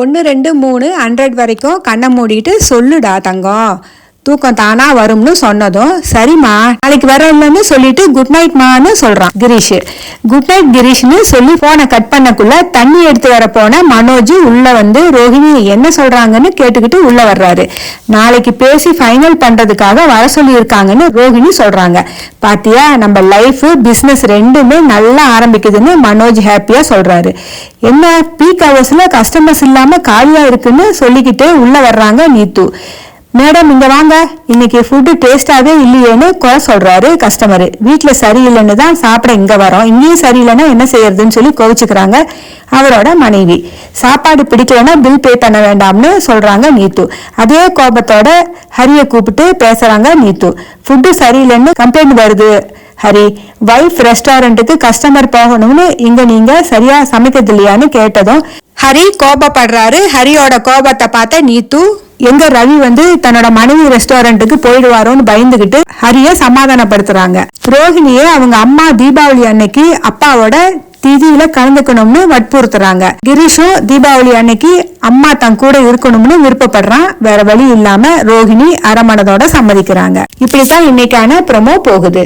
ஒன்று ரெண்டு மூணு ஹண்ட்ரட் வரைக்கும் கண்ணை மூடிட்டு சொல்லுடா தங்கம். தூக்கம் தானா வரும்னு சொன்னதும் சரிம்மா நாளைக்கு வரலன்னு சொல்லிட்டு குட் நைட் மான்னு சொல்றான் கிரீஷ். குட் நைட் கிரீஷ்னு சொல்லி போனை கட் பண்ணக்குள்ள தண்ணி எடுத்து வர போன மனோஜ் உள்ள வந்து ரோஹிணி என்ன சொல்றாங்கன்னு கேட்டுக்கிட்டு உள்ள வர்றாரு. நாளைக்கு பேசி ஃபைனல் பண்றதுக்காக வர சொல்லியிருக்காங்கன்னு ரோஹிணி சொல்றாங்க. பாத்தியா நம்ம லைஃப் பிசினஸ் ரெண்டுமே நல்லா ஆரம்பிக்குதுன்னு மனோஜ் ஹாப்பியா சொல்றாரு. என்ன பீக் ஹவர்ஸ்ல கஸ்டமர்ஸ் இல்லாம காலியா இருக்குன்னு சொல்லிக்கிட்டே உள்ள வர்றாங்க நீத்து. மேடம் இங்க வாங்க. இன்னைக்கு ஃபுட்டு டேஸ்டாவே இல்லையேன்னு குறை சொல்றாரு கஸ்டமர் வீட்டில் சரியில்லைன்னு தான் சாப்பிட இங்க வரோம். இங்கேயும் சரியில்லைன்னா என்ன செய்யறதுன்னு சொல்லி கோவிச்சுக்கிறாங்க அவரோட மனைவி. சாப்பாடு பிடிக்கலன்னா பில் பே பண்ண வேண்டாம்னு சொல்றாங்க நீத்து. அதே கோபத்தோட ஹரிய கூப்பிட்டு பேசுறாங்க நீத்து. ஃபுட்டு சரியில்லைன்னு கம்ப்ளைண்ட் வருது ஹரி. வைஃப் ரெஸ்டாரண்ட்டுக்கு கஸ்டமர் போகணும்னு இங்க நீங்க சரியா சமைக்கிறது இல்லையான்னு கேட்டதும் ஹரி கோபப்படுறாரு. ஹரியோட கோபத்தை பார்த்த நீத்து எங்க ரவி வந்து தன்னோட மனைவி ரெஸ்டாரண்ட்டுக்கு போயிடுவாரோன்னு பயந்துகிட்டு ஹரிய சமாதானப்படுத்துறாங்க. ரோஹிணியை அவங்க அம்மா தீபாவளி அன்னைக்கு அப்பாவோட திதியில கலந்துக்கணும்னு வற்புறுத்துறாங்க. கிரீஷும் தீபாவளி அன்னைக்கு அம்மா தன் கூட இருக்கணும்னு விருப்பப்படுறான். வேற வழி இல்லாம ரோஹிணி அரமணதோட சம்மதிக்கிறாங்க. இப்படித்தான் இன்னைக்கான ப்ரமோ போகுது.